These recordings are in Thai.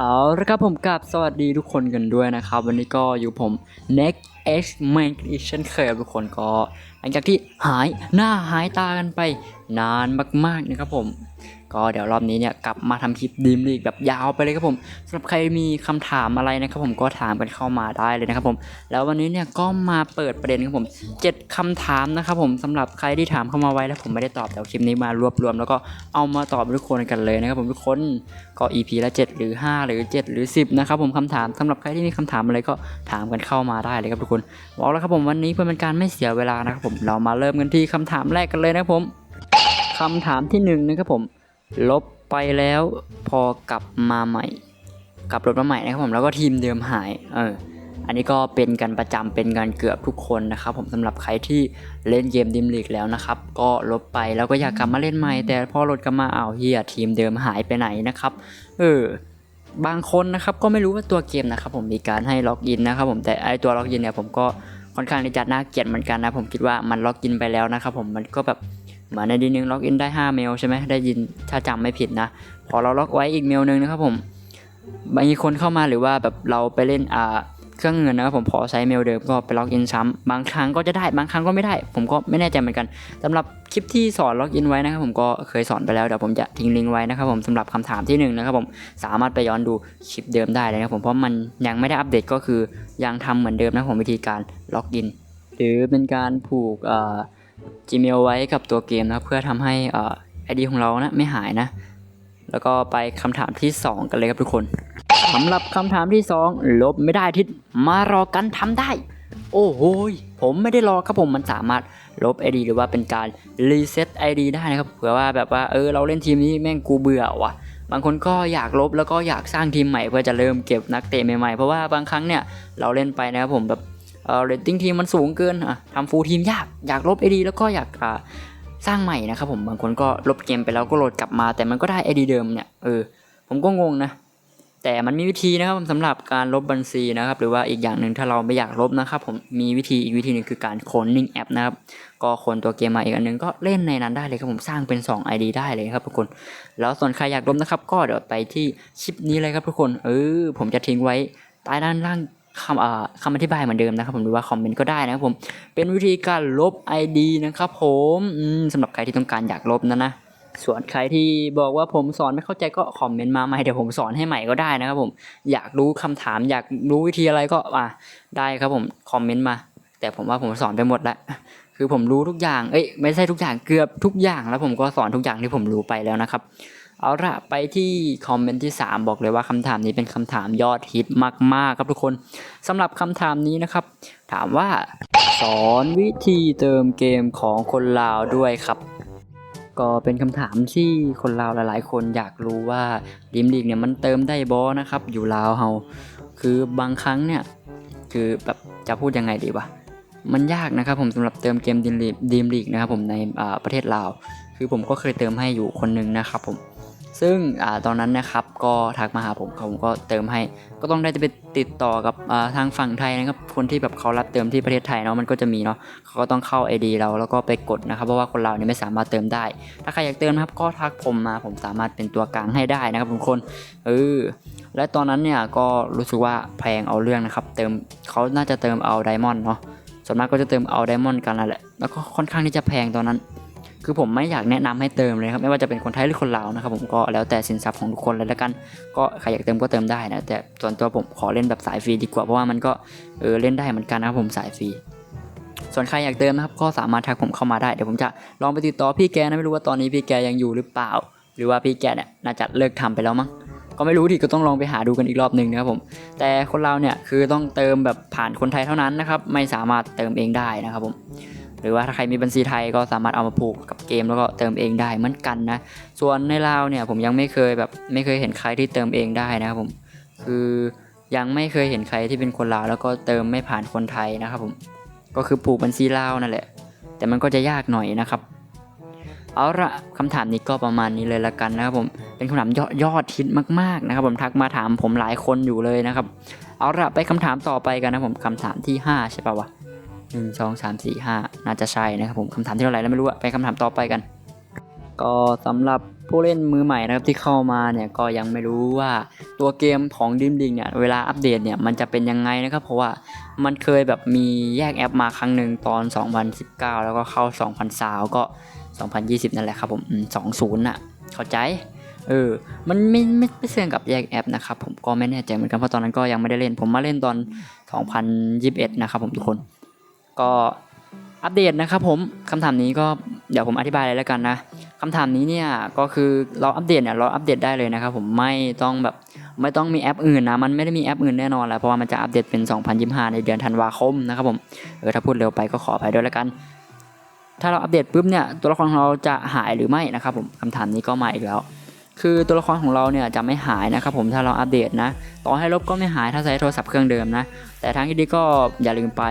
เอาละครับผมกับสวัสดีทุกคนกันด้วยนะครับ วันนี้ก็อยู่ผม Next X Man อีกเช่นเคยับทุกคนก็ หลังจากที่หายหน้าหายตากันไปนานมากๆนะครับผม ก็เดี๋ยวรอบนี้เนี่ยกลับมาทำคลิปดีมลีกแบบยาวไปเลยครับผมสำหรับใครมีคำถามอะไรนะครับผมก็ถามกันเข้ามาได้เลยนะครับผม แล้ววันนี้เนี่ยก็มาเปิดประเด็นครับผมเจ็ดคำถามนะครับผมสำหรับใครที่ถามเข้ามาไว้แล้วผมไม่ได้ตอบเดี๋ยวคลิปนี้มารวบรวม แล้วก็เอามาตอบทุกคนกันเลยนะครับผมทุกคนก็ EP ละ 7 หรือ 5 หรือ 7 หรือ 10นะครับผมคำถามสำหรับใครที่มีคำถามอะไรก็ถามกันเข้ามาได้เลยครับทุกคนบอกแล้วครับผมวันนี้เพื่อเป็นการไม่เสียเวลานะครับผมเรามาเริ่มกันที่คำถามแรกกันเลยนะครับผมคำถามที่หนึ่งนะครับผม ลบไปแล้วพอกลับมาใหม่ กลับรถมาใหม่นะครับผมแล้วก็ทีมเดิมหายเอออันนี้ก็เป็นกันประจำเป็นกันเกือบทุกคนนะครับ ผมสำหรับใครที่เล่นเกมดิมลีกแล้วนะครับ ก็ลบไปแล้วก็อยากกลับมาเล่นใหม่ แต่พอรถกลับมาอ้าวเฮียทีมเดิมหายไปไหนนะครับเออบางคนนะครับก็ไม่รู้ว่าตัวเกมนะครับ ผมมีการให้ล็อกอินนะครับ ผมแต่ไอตัวล็อกอินเนี่ยผมก็ค่อนข้างที่จะน่าเกลียดเหมือนกันนะผมคิดว่ามันล็อกอินไปแล้วนะครับ ผมมันก็แบบ เหมือนในดีนึงล็อกอินได้ 5 เมลใช่ไหมได้ยินถ้าจำไม่ผิดนะ พอเราล็อกไว้อีกเมลนึงนะครับผมมีคนเข้ามาหรือว่าแบบเราไปเล่นอ่าเครื่องเงินนะครับผมพอใช้เมลเดิมก็ไปล็อกอินซ้ำบางครั้งก็จะได้บางครั้งก็ไม่ได้ ผมก็ไม่แน่ใจเหมือนกันสำหรับคลิปที่สอนล็อกอินไว้นะครับผมก็เคยสอนไปแล้วเดี๋ยวผมจะทิ้งลิงก์ไว้นะครับผมสำหรับคำถามที่หนึ่งนะครับผมสามารถไปย้อนดูคลิปเดิมได้เลยนะครับผมเพราะมันยังไม่ได้อัปเดตก็คือยังทำเหมือนเดิมนะผมวิธีการล็อกอินหรือเป็นการผูกอ่า Gmail ไว้กับตัวเกมนะเพื่อทำให้อ่าไอดีของเรานะไม่หายนะ แล้วก็ไปคำถามที่ 2 กันเลยครับทุกคนสำหรับคำถามที่ 2 ลบไม่ได้ทิศมารอกันทำได้ โอ้โหผมไม่ได้รอครับผมมันสามารถลบ ID หรือว่าเป็นการรีเซ็ต ID ได้นะครับเผื่อว่าแบบว่าเออเราเล่นทีมนี้แม่งกูเบื่อว่ะบางคนก็อยากลบแล้วก็อยากสร้างทีมใหม่เพื่อจะเริ่มเก็บนักเตะใหม่ๆ เพราะว่าบางครั้งเนี่ยเราเล่นไปนะครับผมแบบ เออเรตติ้งทีมมันสูงเกินอะทำฟูลทีมยากอยากลบ ID แล้วก็อยากอ่าสร้างใหม่นะครับผมบางคนก็ลบเกมไปแล้วก็โหลดกลับมา แต่มันก็ได้ไอดีเดิมเนี่ยเออผมก็งงนะ แต่มันมีวิธีนะครับสำหรับการลบบัญชีนะครับ หรือว่าอีกอย่างหนึ่งถ้าเราไม่อยากลบนะครับ ผมมีวิธีอีกวิธีหนึ่งคือการโคลนนิ่งแอปนะครับก็โคนตัวเกมมาอีกอันหนึงก็เล่นในนั้นได้เลยครับผมสร้างเป็น 2 ID ได้เลยครับทุกคน แล้วส่วนใครอยากลบนะครับ ก็เดี๋ยวไปที่คลิปนี้เลยครับทุกคน เออผมจะทิ้งไว้ใต้ด้านล่าง คำอ่าคำอธิบายเหมือนเดิมนะครับผมหรือว่าคอมเมนต์ก็ได้นะครับผม เป็นวิธีการลบ ID นะครับผมอืมสำหรับใครที่ต้องการอยากลบนะนะ ส่วนใครที่บอกว่าผมสอนไม่เข้าใจก็คอมเมนต์มาใหม่เดี๋ยวผมสอนให้ใหม่ก็ได้นะครับผม อยากรู้คำถามอยากรู้วิธีอะไรก็อะได้ครับผมคอมเมนต์มา แต่ผมว่าผมสอนไปหมดแล้วคือผมรู้ทุกอย่าง เอ้ยไม่ใช่ทุกอย่างเกือบทุกอย่างแล้วผมก็สอนทุกอย่างที่ผมรู้ไปแล้วนะครับ เอาละไปที่คอมเมนต์ที่ 3 บอกเลยว่าคำถามนี้เป็นคำถามยอดฮิตมาก ๆ ครับทุกคนสำหรับคำถามนี้นะครับ ถามว่า สอนวิธีเติมเกมของคนลาวด้วยครับ ก็เป็นคำถามที่คนลาวหลาย ๆ คนอยากรู้ว่าดิมลีกเนี่ยมันเติมได้บอนะครับ อยู่ลาวเฮาคือบางครั้งเนี่ย คือแบบจะพูดยังไงดีวะมันยากนะครับผมสำหรับเติมเกมดิมลีกดิมลีกนะครับผมในประเทศลาว คือผมก็เคยเติมให้อยู่คนหนึ่งนะครับผม ซึ่งอตอนนั้นนะครับก็ทักมาหาผมผมก็เติมให้ ก็ต้องได้ไปติดต่อกับทางฝั่งไทยนะครับคนที่แบบเขารับเติมที่ประเทศไทยเนาะมันก็จะมีเนาะเขาก็ต้องเข้า ID เราแล้วก็ไปกดนะครับเพราะว่าคนเราเนี่ยไม่สามารถเติมได้ ถ้าใครอยากเติมนะครับก็ทักผมมาผมสามารถเป็นตัวกลางให้ได้นะครับทุกคนเออและตอนนั้นเนี่ยก็รู้สึกว่าแพงเอาเรื่องนะครับเติมเขาน่าจะเติมเอาไดมอนด์เนาะส่วนมากก็จะเติมเอาไดมอนด์กันนั่นแหละแล้วก็ค่อนข้างที่จะแพงตอนนั้น คือผมไม่อยากแนะนำให้เติมเลยครับไม่ว่าจะเป็นคนไทยหรือคนลาวนะครับผมก็แล้วแต่สินทรัพย์ของทุกคนเลยแล้วกัน ก็ใครอยากเติมก็เติมได้นะแต่ส่วนตัวผมขอเล่นแบบสายฟรีดีกว่าเพราะว่ามันก็เออเล่นได้เหมือนกันนะครับผมสายฟรีส่วนใครอยากเติมนะครับก็สามารถทักผมเข้ามาได้เดี๋ยวผมจะลองไปติดต่อพี่แกนะไม่รู้ว่าตอนนี้พี่แกยังอยู่หรือเปล่า หรือว่าพี่แกเนี่ยน่าจะเลิกทำไปแล้วมั้งก็ไม่รู้ดิก็ต้องลองไปหาดูกันอีกรอบหนึ่งนะครับผม แต่คนเราเนี่ยคือต้องเติมแบบผ่านคนไทยเท่านั้นนะครับ ไม่สามารถเติมเองได้นะครับผม หรือว่าถ้าใครมีบัญชีไทยก็สามารถเอามาผูกกับเกมแล้วก็เติมเองได้เหมือนกันนะ ส่วนในลาวเนี่ยผมยังไม่เคยแบบไม่เคยเห็นใครที่เติมเองได้นะครับผมคือยังไม่เคยเห็นใครที่เป็นคนลาวแล้วก็เติมไม่ผ่านคนไทยนะครับผมก็คือผูกบัญชีลาวนั่นแหละ แต่มันก็จะยากหน่อยนะครับ เอาละคำถามนี้ก็ประมาณนี้เลยละกันนะครับผมเป็นคำถามยอดยอดฮิตมากๆนะครับ ผมทักมาถามผมหลายคนอยู่เลยนะครับ เอาละไปคำถามต่อไปกันนะผมคำถามที่ห้าใช่ปะวะ หนึ่งสองสามสี่ห้าน่าจะใช่นะครับผมคำถามที่เท่าไหร่แล้วไม่รู้อะไปคำถามต่อไปกัน ก็สำหรับผู้เล่นมือใหม่นะครับที่เข้ามาเนี่ยก็ยังไม่รู้ว่าตัวเกมของดิมดิงเนี่ยเวลาอัปเดตเนี่ยมันจะเป็นยังไงนะครับเพราะว่ามันเคยแบบมีแยกแอปมาครั้งหนึ่งตอน 2019 แล้วก็เข้า 2020ก็ 2020 นั่นแหละครับผมอืม20น่ะเข้าใจเออ มันไม่ไม่ไม่เสื่อมกับแยกแอปนะครับผมก็ไม่แน่ใจเหมือนกันเพราะตอนนั้นก็ยังไม่ได้เล่น ผมมาเล่นตอน 2021 นะครับผมทุกคน ก็อัปเดตนะครับผมคำถามนี้ก็เดี๋ยวผมอธิบายเลยแล้วกันนะคำถามนี้เนี่ยก็คือเราอัปเดตเนี่ยเราอัปเดตได้เลยนะครับผมไม่ต้องแบบไม่ต้องมีแอปอื่นนะมันไม่ได้มีแอปอื่นแน่นอนแหละเพราะว่ามันจะอัปเดตเป็น 2025 ในเดือนธันวาคมนะครับผมเออถ้าพูดเร็วไปก็ขออภัยด้วยแล้วกัน ถ้าเราอัปเดตปุ๊บเนี่ยตัวละครของเราจะหายหรือไม่นะครับผมคำถามนี้ก็มาอีกแล้ว คือตัวละครของเราเนี่ยจะไม่หายนะครับผมถ้าเราอัปเดตนะ ต่อให้ลบก็ไม่หายถ้าใช้โทรศัพท์เครื่องเดิมนะ แต่ทางที่ดีก็อย่าลืมไป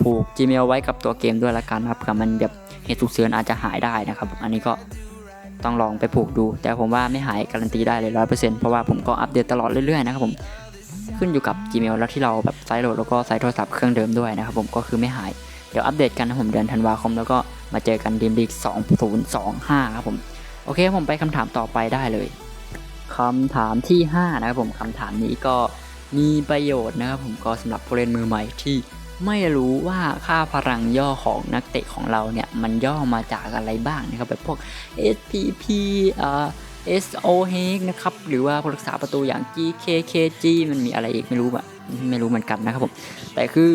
ผูก Gmail ไว้กับตัวเกมด้วยละกันนะครับเผื่อมันแบบเหตุฉุกเฉินอาจจะหายได้นะครับ อันนี้ก็ต้องลองไปผูกดู แต่ผมว่าไม่หายการันตีได้เลยร้อยเปอร์เซ็นต์เพราะว่าผมก็อัปเดตตลอดเรื่อยๆนะครับผมขึ้นอยู่กับ Gmail แล้วที่เราแบบไซต์โหลดแล้วก็ไซต์โทรศัพท์เครื่องเดิมด้วยนะครับผมก็คือไม่หายเดี๋ยวอัปเดตกันนะผมเดือนธันวาคมแล้วก็มาเจอกันดีมลีก2025 ครับผม โอเคผมไปคำถามต่อไปได้เลยคำถามที่ 5 นะครับผมคำถามนี้ก็มีประโยชน์นะครับผมก็สำหรับผู้เล่นมือใหม่ที่ไม่รู้ว่าค่าพลังย่อของนักเตะของเราเนี่ยมันย่อมาจากอะไรบ้างนะครับแบบพวก SPP อ่า SOH นะครับหรือว่าผู้รักษาประตูอย่าง GKKG มันมีอะไรอีกไม่รู้อะไม่รู้เหมือนกันนะครับผมแต่คือ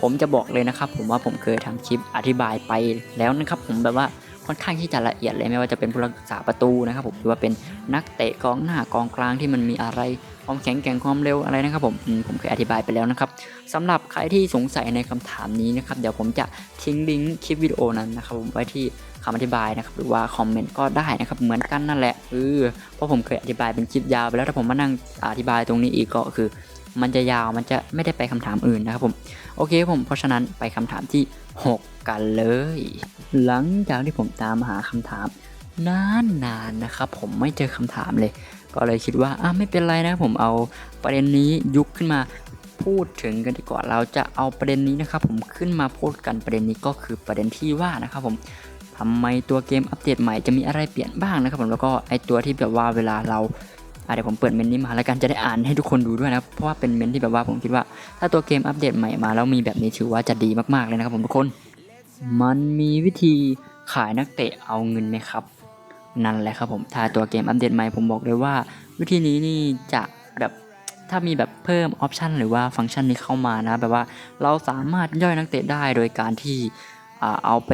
ผมจะบอกเลยนะครับ ผมว่าผมเคยทำคลิปอธิบายไปแล้วนะครับ ผมแบบว่า ค่อนข้างที่จะละเอียดเลยไม่ว่าจะเป็นผู้รักษาประตูนะครับผมหรือว่าเป็นนักเตะกองหน้ากองกลางที่มันมีอะไรความแข็งแกร่งความเร็วอะไรนะครับผมผมเคยอธิบายไปแล้วนะครับสำหรับใครที่สงสัยในคำถามนี้นะครับเดี๋ยวผมจะทิ้งลิงก์คลิปวิดีโอนั้นนะครับผมไว้ที่คำอธิบายนะครับหรือว่าคอมเมนต์ก็ได้นะครับเหมือนกันนั่นแหละเออเพราะผมเคยอธิบายเป็นคลิปยาวไปแล้วถ้าผมมานั่งอธิบายตรงนี้อีกก็คือ มันจะยาวมันจะไม่ได้ไปคำถามอื่นนะครับผมโอเคผมเพราะฉะนั้นไปคำถามที่ 6 กันเลย หลังจากที่ผมตามหาคำถามนานนนๆนะครับผมไม่เจอคำถามเลย ก็เลยคิดว่าอะไม่เป็นไรนะผมเอาประเด็นนี้ยุคขึ้นมาพูดถึงกันดีกว่าเราจะเอาประเด็นนี้นะครับผมขึ้นมาพูดกันประเด็นนี้ก็คือประเด็นที่ว่านะครับผมทำไมตัวเกมอัปเดตใหม่จะมีอะไรเปลี่ยนบ้างนะครับผมแล้วก็ไอตัวที่แบบว่าเวลาเรา เดี๋ยวผมเปิดเมนนี้มาแล้วกันจะได้อ่านให้ทุกคนดูด้วยนะเพราะว่าเป็นเมนที่แบบว่าผมคิดว่า ถ้าตัวเกมอัปเดตใหม่มาแล้วมีแบบนี้ถือว่าจะดีมากๆเลยนะครับผมทุกคน มันมีวิธีขายนักเตะเอาเงินไหมครับ นั่นแหละครับผมถ้าตัวเกมอัปเดตใหม่ผมบอกเลยว่า วิธีนี้นี่จะแบบถ้ามีแบบเพิ่มออปชันหรือว่าฟังก์ชันนี้เข้ามานะแบบว่าเราสามารถย่อยนักเตะได้โดยการที่อเอาไป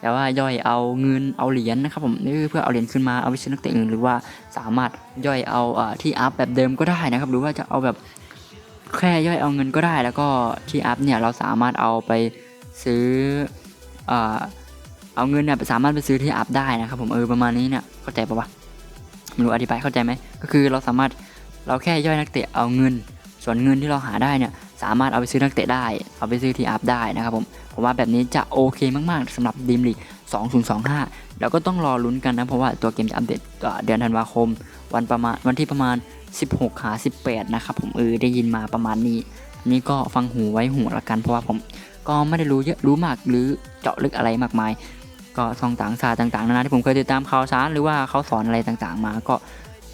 แบบว่าย่อยเอาเงินเอาเหรียญนะครับผมนี่เพื่อเอาเหรียญขึ้นมาเอาไปซื้อนักเตะอื่นหรือว่าสามารถย่อยเอาอที่อัพแบบเดิมก็ได้นะครับ หรือว่าจะเอาแบบแค่ย่อยเอาเงินก็ได้ แล้วก็ที่อัพเนี่ยเราสามารถเอาไปซื้ออ่าเอาเงินเนี่ยสามารถไปซื้อที่อัพได้นะครับผมเออประมาณนี้เนี่ยเข้าใจปะวะไม่รู้อธิบายเข้าใจไหมก็คือเราสามารถเราแค่ย่อยนักเตะเอาเงิน ส่วนเงินที่เราหาได้เนี่ย สามารถเอาไปซื้อนักเตะได้ เอาไปซื้อทีอัพได้นะครับผมผมว่าแบบนี้จะโอเคมากๆสำหรับดีมลีก2025 แล้วก็ต้องรอลุ้นกันนะ เพราะว่าตัวเกมจะอัปเดตเดือนธันวาคม วันประมาณวันที่ประมาณ 16หา18 นะครับผมเออได้ยินมาประมาณนี้ นี่ก็ฟังหูไว้หูละกันเพราะว่าผมก็ไม่ได้รู้เยอะรู้มากหรือเจาะลึกอะไรมากมาย ก็ซองต่างศาสตร์ต่างๆนานาที่ผมเคยติดตามข่าวสารหรือว่าเขาสอนอะไรต่างๆ มาก็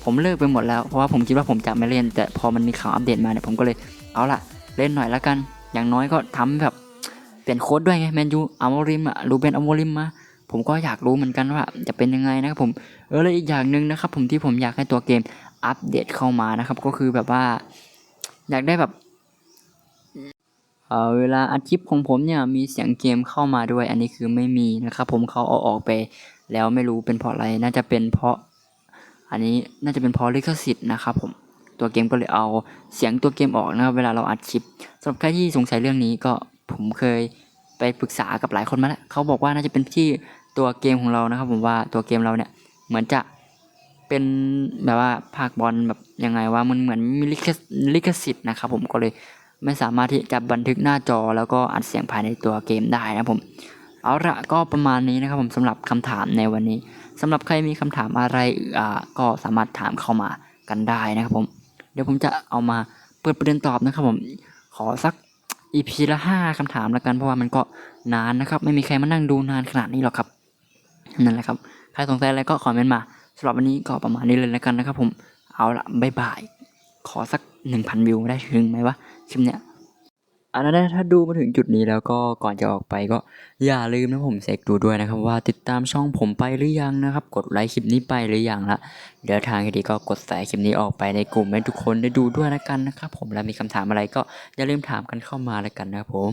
ผมเลิกไปหมดแล้วเพราะว่าผมคิดว่าผมจะไม่เล่น แต่พอมันมีข่าวอัปเดตมาเนี่ยผมก็เลยเอาล่ะ เล่นหน่อยละกัน อย่างน้อยก็ทำแบบเปลี่ยนโค้ดด้วยไงแมนยูอัลโมริมอะรูเบนอัลโมริมมาผมก็อยากรู้เหมือนกันว่าจะเป็นยังไงนะครับผมเออแล้วอีกอย่างหนึ่งนะครับ ผมที่ผมอยากให้ตัวเกมอัปเดตเข้ามานะครับ ก็คือแบบว่า อยากได้แบบเเวลาอัดคลิปของผมเนี่ยมีเสียงเกมเข้ามาด้วย อันนี้คือไม่มีนะครับผมเขาเอาออกไป แล้วไม่รู้เป็นเพราะอะไร น่าจะเป็นเพราะ อันนี้น่าจะเป็นเพราะลิขสิทธิ์นะครับผม ตัวเกมก็เลยเอาเสียงตัวเกมออกนะครับเวลาเราอัดคลิปสำหรับใครที่สงสัยเรื่องนี้ก็ผมเคยไปปรึกษากับหลายคนมาแล้วเขาบอกว่าน่าจะเป็นที่ตัวเกมของเรานะครับ ผมว่าตัวเกมเราเนี่ยเหมือนจะเป็นแบบว่าภาคบอลแบบยังไงว่ามันเหมือนมีลิขสิทธิ์นะครับผมก็เลยไม่สามารถที่จะบันทึกหน้าจอแล้วก็อัดเสียงภายในตัวเกมได้นะครับผมเอาละก็ประมาณนี้นะครับผมสำหรับคำถามในวันนี้สำหรับใครมีคำถามอะไรอ่าก็สามารถถามเข้ามากันได้นะครับผม เดี๋ยวผมจะเอามาเปิดประเด็นตอบนะครับผมขอสักอีพีละห้าคำถามแล้วกันเพราะว่ามันก็นานนะครับ ไม่มีใครมานั่งดูนานขนาดนี้หรอกครับนั่นแหละครับใครสงสัยอะไรก็คอมเมนต์มาสำหรับวันนี้ก็ประมาณนี้เลยแล้วกันนะครับ ผมเอาละบายบายขอสักหนึ่งพันวิวได้ถึงไหมวะคลิปเนี้ย อันนั้นถ้าดูมาถึงจุดนี้แล้วก็ก่อนจะออกไปก็อย่าลืมนะผมเสกดูด้วยนะครับ ว่าติดตามช่องผมไปหรือยังนะครับ กดไลค์คลิปนี้ไปหรือยังละเดี๋ยวทางที่ดีก็กดแสคลิปนี้ออกไปในกลุ่มให้ทุกคนได้ดูด้วยนะกันนะครับผมแล้วมีคำถามอะไรก็อย่าลืมถามกันเข้ามาแล้วกันนะครับผม